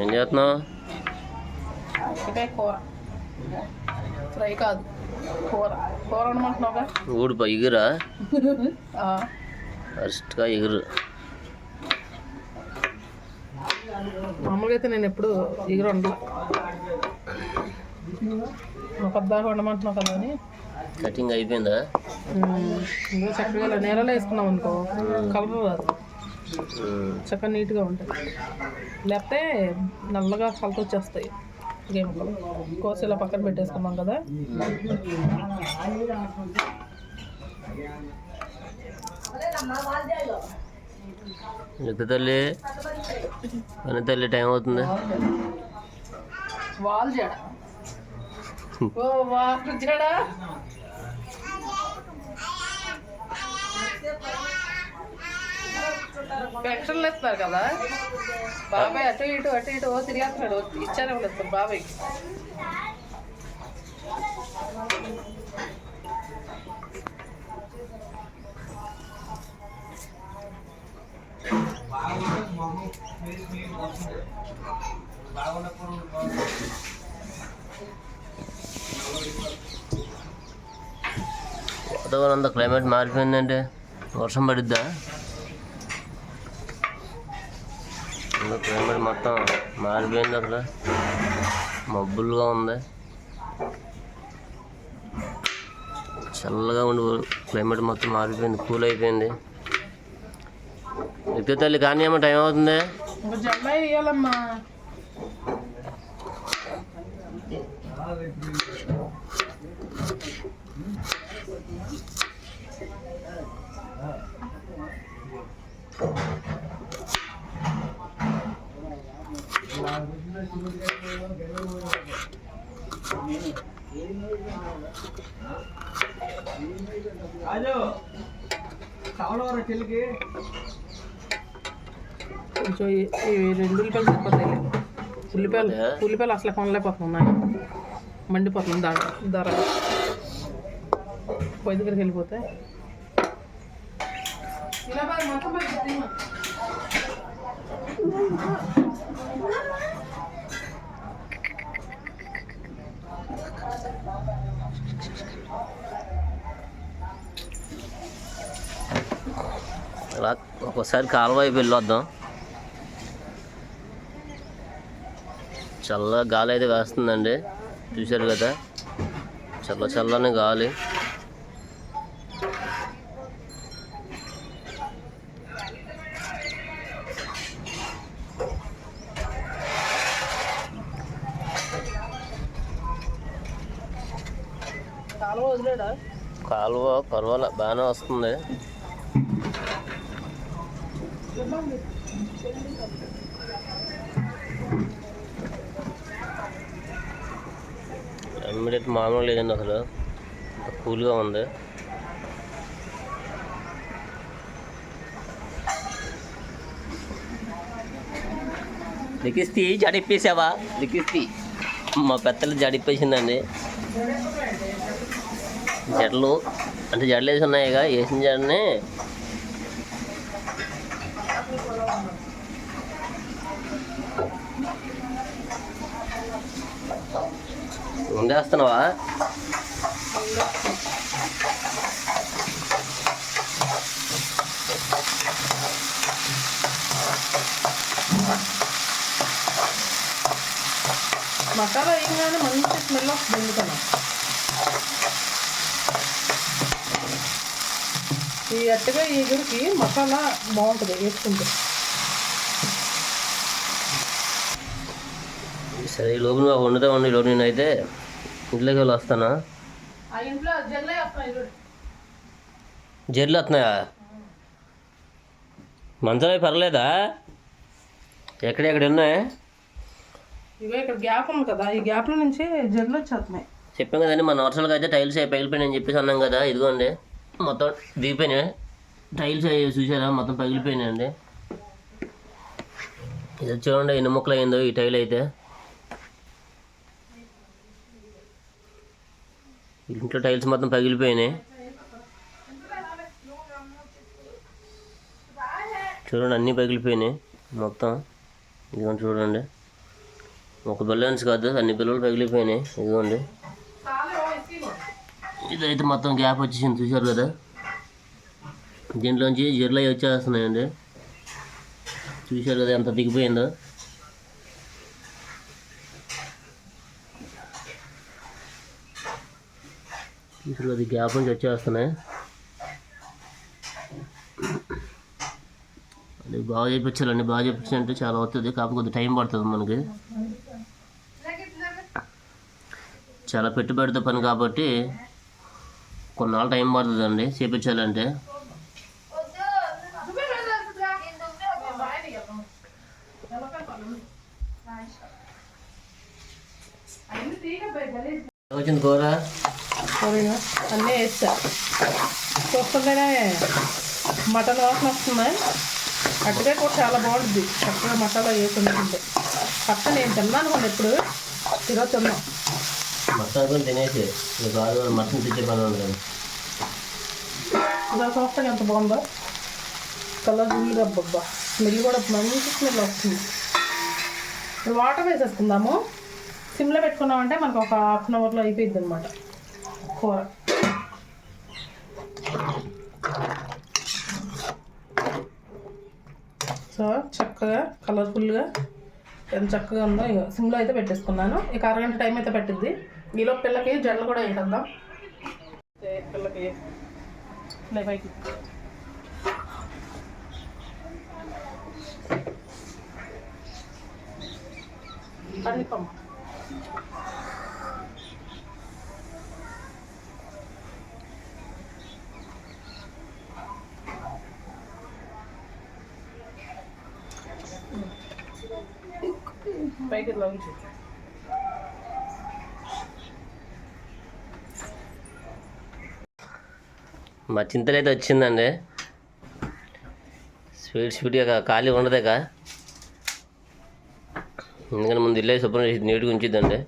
ఏం చేస్తున్నావు? కూర. ఫ్రై కాదు. కూర. కూర అనమంటున్నావుగా ఊడిపో ఎగురా. ఫస్ట్గా ఎగురు. మామూలుగా అయితే నేను ఎప్పుడు ఎగురు వండలా. పద్దాక వండమంటున్నావు కదా అని. కటింగ్ అయిపోయిందా? చక్కగా నేలలో వేసుకున్నాం అనుకో కలర్ రాదు. చక్కగా నీట్గా ఉంటుంది లేకపోతే నల్లగా కలర్ వచ్చేస్తాయి గేమ్ కోసి ఇలా పక్కన పెట్టేసుకున్నాం కదా. తల్లి? పని తల్లి టైం అవుతుంది. వాల్ జడ ఓ వాల్ జడ పెన్షన్లు ఇస్తున్నారు కదా. బాబాయ్ అటు ఇటు అటు ఇటు ఓ తిరిగేస్తున్నాడు ఇచ్చారే ఇస్తారు బాబాయ్. వాతావరణం అంతా క్లైమేట్ మారిపోయిందంటే వర్షం పడిద్దా? ఇంకా క్లైమేట్ మొత్తం మారిపోయింది అసలు. మబ్బులుగా ఉంది. చల్లగా ఉండి క్లైమేట్ మొత్తం మారిపోయింది కూల్ అయిపోయింది. ఎక్కువ తల్లి కానీ ఏమో టైం అవుతుంది. ఇంకా కొంచెం ఈ రెండు ఉల్లిపాయలు సరిపోతాయి. ఉల్లిపాయలు ఉల్లిపాయలు అసలు కొనలేకపోతున్నాయి. మండిపోతుంది ధర ధర. పొయ్యి దగ్గరికి వెళ్ళిపోతే. అలా ఒకసారి కాలువైపు వెళ్ళొద్దాం. చల్ల గాలి అయితే వేస్తుందండి. చూశారు కదా? చల్ల చల్లని గాలి. కాలువ కాలువ పర్వాలే బాగానే వస్తుంది. ఇమ్మీడియట్ మామూలు లేదండి అసలు కూల్గా ఉంది. లిఖిస్తి జడిప్పేసావా? లిఖిస్తి మా పెద్దలు జడిప్పేసిందండి. జడలు అంటే జడలు వేసి ఉన్నాయిగా వేసిన జడని ఉండేస్తున్నావా మసాలా వేయగానే మంచి స్మెల్ వస్తుంది ఎందుకన్నా ఈ అట్టగా ఈ గురికి మసాలా బాగుంటుంది వేసుకుంటే. సరే ఈ లోపు నువ్వు వండుతా ఉండి లోపు నేనైతే ఇంట్లోకి వెళ్ళి వస్తానా? జర్లు వస్తున్నాయా? మంచాలు పర్లేదా? ఎక్కడెక్కడ ఉన్నాయి? ఇవే ఇక్కడ గ్యాప్ ఉంది కదా ఈ గ్యాప్ల నుంచి జల్లు వచ్చేస్తున్నాయి. చెప్పాం కదండి మన వర్షాలకు అయితే టైల్స్ పగిలిపోయినాయి చెప్పేసి అన్నాం కదా ఇదిగోండి. మొత్తం దిగిపోయినాయి. టైల్స్ అవి చూసారా? మొత్తం పగిలిపోయినాయండి. ఇది చూడండి ఎన్ని ముక్కలు అయిందో ఈ టైల్ అయితే. ఇంట్లో టైల్స్ మొత్తం పగిలిపోయినాయి. చూడండి అన్నీ పగిలిపోయినాయి మొత్తం. ఇదిగోండి చూడండి. ఒక బెలూన్స్ కాదు అన్ని పిల్లలు పగిలిపోయినాయి. ఇదిగోండి. ఇదైతే మొత్తం గ్యాప్ వచ్చేసింది చూశారు కదా? దీంట్లోంచి జిర్లై వచ్చేస్తున్నాయండి. చూశారు కదా ఎంత దిగిపోయిందో? ఇప్పుడు అది గ్యాప్ నుంచి వచ్చేస్తున్నాయి. అది బాగా చేయించాలండి బాగా చేయించాలంటే చాలా అవుతుంది. కాకపోతే కొద్దిగా టైం పడుతుంది మనకి. చాలా పెట్టుబడితో పని కాబట్టి కొన్నాళ్ళు టైం పడుతుందండి. చేయించాలంటే వచ్చింది కూర సరేనా అన్నీ వేస్తా చూస్తుంటేనే మటన్ వాసన వస్తున్నాయి అట్టుగా కూడా చాలా బాగుంటుంది. చక్కగా మసాలా వేసి ఉంటుంటే పక్క నేను తిన్నాను కొన్ని ఎప్పుడు. ఈరోజు తిన్నాం. కూడా తినేసి మటన్ తెచ్చే పని ఉండదు. ఇలా చూస్తే ఎంత బాగుందో. కలర్ఫుల్గా అబ్బబ్బా. స్మెల్ కూడా మంచి స్మెల్ వస్తుంది. ఇప్పుడు వాటర్ వేసేసుకుందాము. సిమ్లో పెట్టుకున్నామంటే మనకు ఒక హాఫ్ అన్ అవర్లో అయిపోయింది అనమాట కూర సో చక్కగా కలర్ఫుల్గా ఎంత చక్కగా ఉందో ఇక సిమ్లో అయితే పెట్టేసుకున్నాను. ఇక అరగంట టైం అయితే పెట్టింది ఈలో పిల్లకి జడలు కూడా వేసేద్దాం. పిల్లకి? లే పైకి. పైకి లాంచు మా చింతలు అయితే వచ్చిందండి స్వీట్ స్వీట్గా ఖాళీ ఉండదేగా. ఎందుకంటే ముందు ఇల్లే శుభ్రం చేసి నీట్గా ఉంచిద్దండి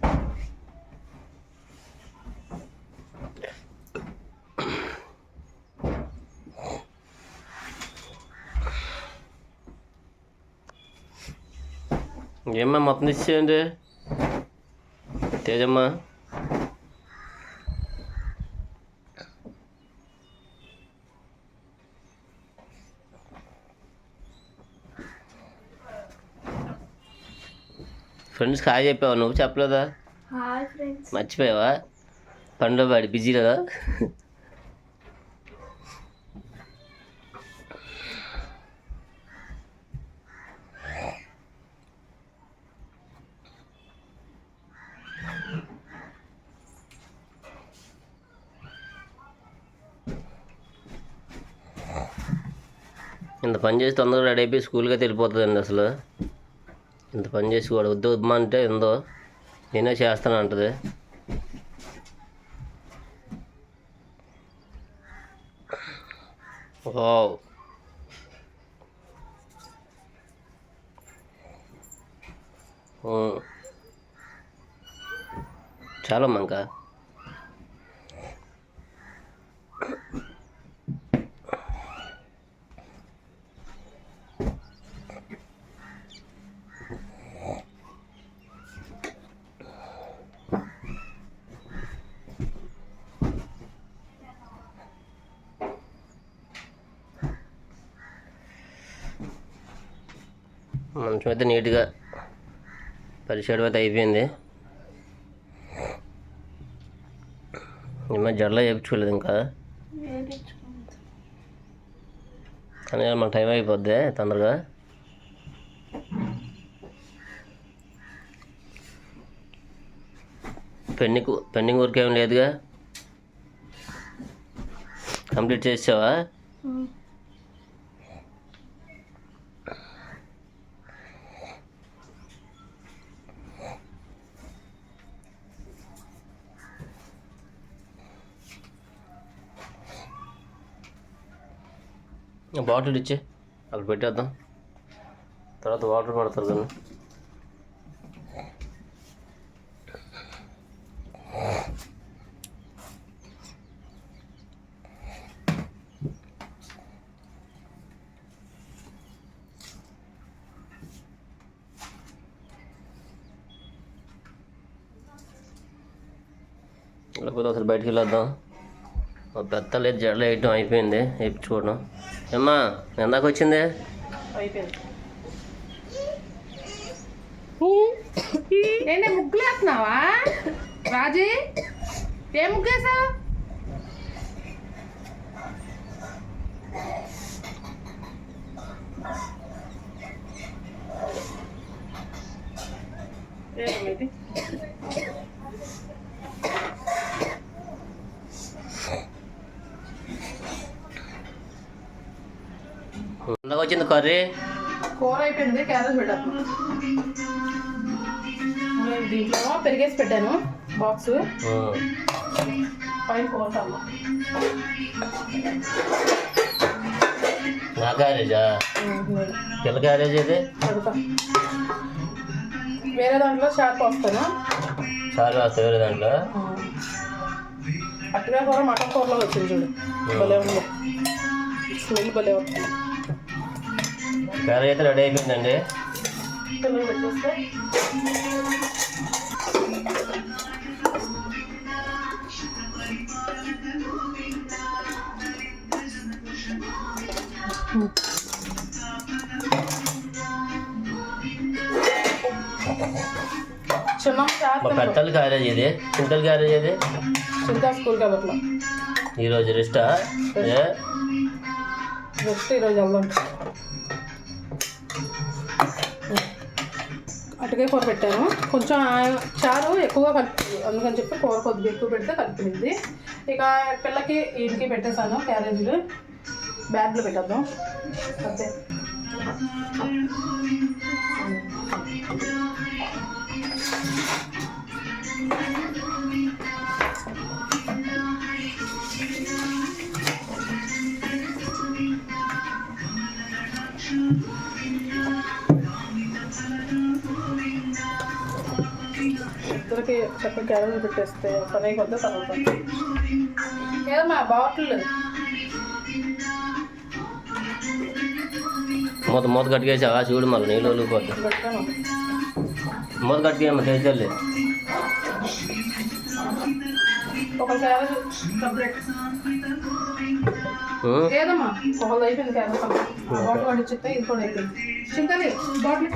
ఏమ్మా మొత్తం ఇచ్చేయండి తేజమ్మా. ఫ్రెండ్స్ హాయ్ చెప్పావా? నువ్వు చెప్పలేదా? మర్చిపోయావా? పనిలో వాడి బిజీ కదా. ఇంత పని చేసి తొందరగా రెడీ అయిపోయి స్కూల్కి అయితే వెళ్ళిపోతుందండి అసలు. ఇంత పని చేసి కూడా వద్దు ఉద్మా అంటే ఎందో నేనే చేస్తాను అంటది. వావ్. చాలా ఇంకా కొంచెం అయితే నీట్గా పరిచయం అయితే అయిపోయింది. ఏమైనా జడలో చేయించుకోలేదు ఇంకా. కానీ మన టైం అయిపోద్ది తొందరగా. పెండింగ్ పెండింగ్ వర్క్ ఏం లేదుగా. కంప్లీట్ చేసావా బాటిల్ ఇచ్చే అక్కడ పెట్టేద్దాం. తర్వాత వాటర్ పడతారు కదా. లేకపోతే అసలు బయటికి వెళ్ళొద్దాం. పెద్ద లేదు జడలు వేయటం అయిపోయింది. వేయించుకోవడం ఏమ్మా ఎందాక వచ్చింది? నేనే ముగ్గులు వేస్తున్నావా? రాజీ ఏ ముగ్గేసావు ఏంటి ఎందాక వచ్చింది కర్రీ? కూర అయిపోయింది క్యారెట్ పెట్టాను. దీంట్లో పెరిగేసి పెట్టాను బాక్స్. పైన కన్నా నా క్యారేజా? పిల్ల క్యారేజ్ ఇది పెడతా వేరే దాంట్లో షార్ప్ వస్తాను చాలు వస్తా వేరే దాంట్లో? అట్టుగా కూర మటన్ కూరలో వచ్చింది చూడు. భలే ఉంది. స్మెల్ భలే ఉంది క్యారేజ్ అయితే రెడీ అయిపోయిందండి. పెద్దల క్యారేజ్ ఇది. చింతల క్యారేజ్ ఇది చింతా స్కూల్ కాబట్టి. ఈరోజు రెస్టా? ఈరోజు వెళ్దాం అటుకే కూర పెట్టాను. కొంచెం చారు ఎక్కువగా కలిపి అందుకని చెప్పి కూర కొద్దిగా ఎక్కువ పెడితే కలిపింది ఇక పిల్లకి ఇంటికి పెట్టేశాను క్యారేజీలు. బ్యాగ్లో పెట్టద్దాం. అంతే. ఇద్దరికి చక్కగా క్యారేజీలు పెట్టేస్తే పని అయిపోతే తర్వాత ఏదమ్మా బాటిల్. మూత మూత కట్టుకేసావా? చూడు మళ్ళీ నీళ్ళు పెట్టాను. మూత కట్టుకేయమ్మ తెచ్చాలి ఒక క్యారేజ్ కంప్లీట్. ఏదమ్మా? ఒకళ్ళు అయిపోయింది క్యారేజ్ కంప్లీట్. బాటిల్ వాడి చెప్తే ఇది కూడా అయిపోయింది. చింతని బాటిల్.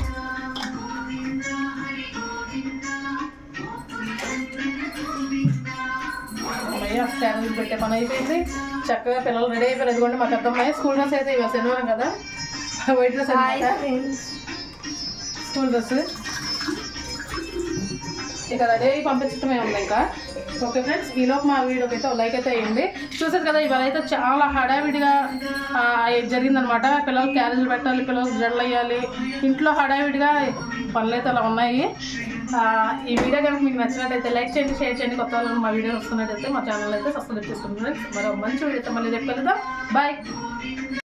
అమ్మయ్య క్యారేజ్ పెట్టే పని అయిపోయింది. చక్కగా పిల్లలు రెడీ అయిపోయారు. ఇదిగోండి మా పెద్దమ్మాయి స్కూల్ డ్రెస్ అయితే ఇవాళ శనివారం కదా. వైట్ డ్రెస్ స్కూల్ డ్రెస్ ఇక రెడీ అయ్యి పంపించడమే ఉంది ఇంకా. ఓకే ఫ్రెండ్స్ ఈలోపు మా వీడియోకి అయితే లైక్ అయితే వేయండి చూసారు కదా ఇవాళ అయితే చాలా హడావిడిగా జరిగిందనమాట పిల్లలు క్యారేజీలు పెట్టాలి పిల్లలకు జడలు వేయాలి. ఇంట్లో హడావిడిగా పనులు అయితే అలా ఉన్నాయి. ఈ వీడియో కనుక మీకు నచ్చినట్టయితే లైక్ చేయండి షేర్ చేయండి. కొత్త వాళ్ళు మా వీడియో వస్తున్నట్టయితే మా ఛానల్ అయితే సబ్స్క్రైబ్ చేసుకుంటున్నాను మరో మంచి వీడియోతో మళ్ళీ రేపు కలుద్దాం. బాయ్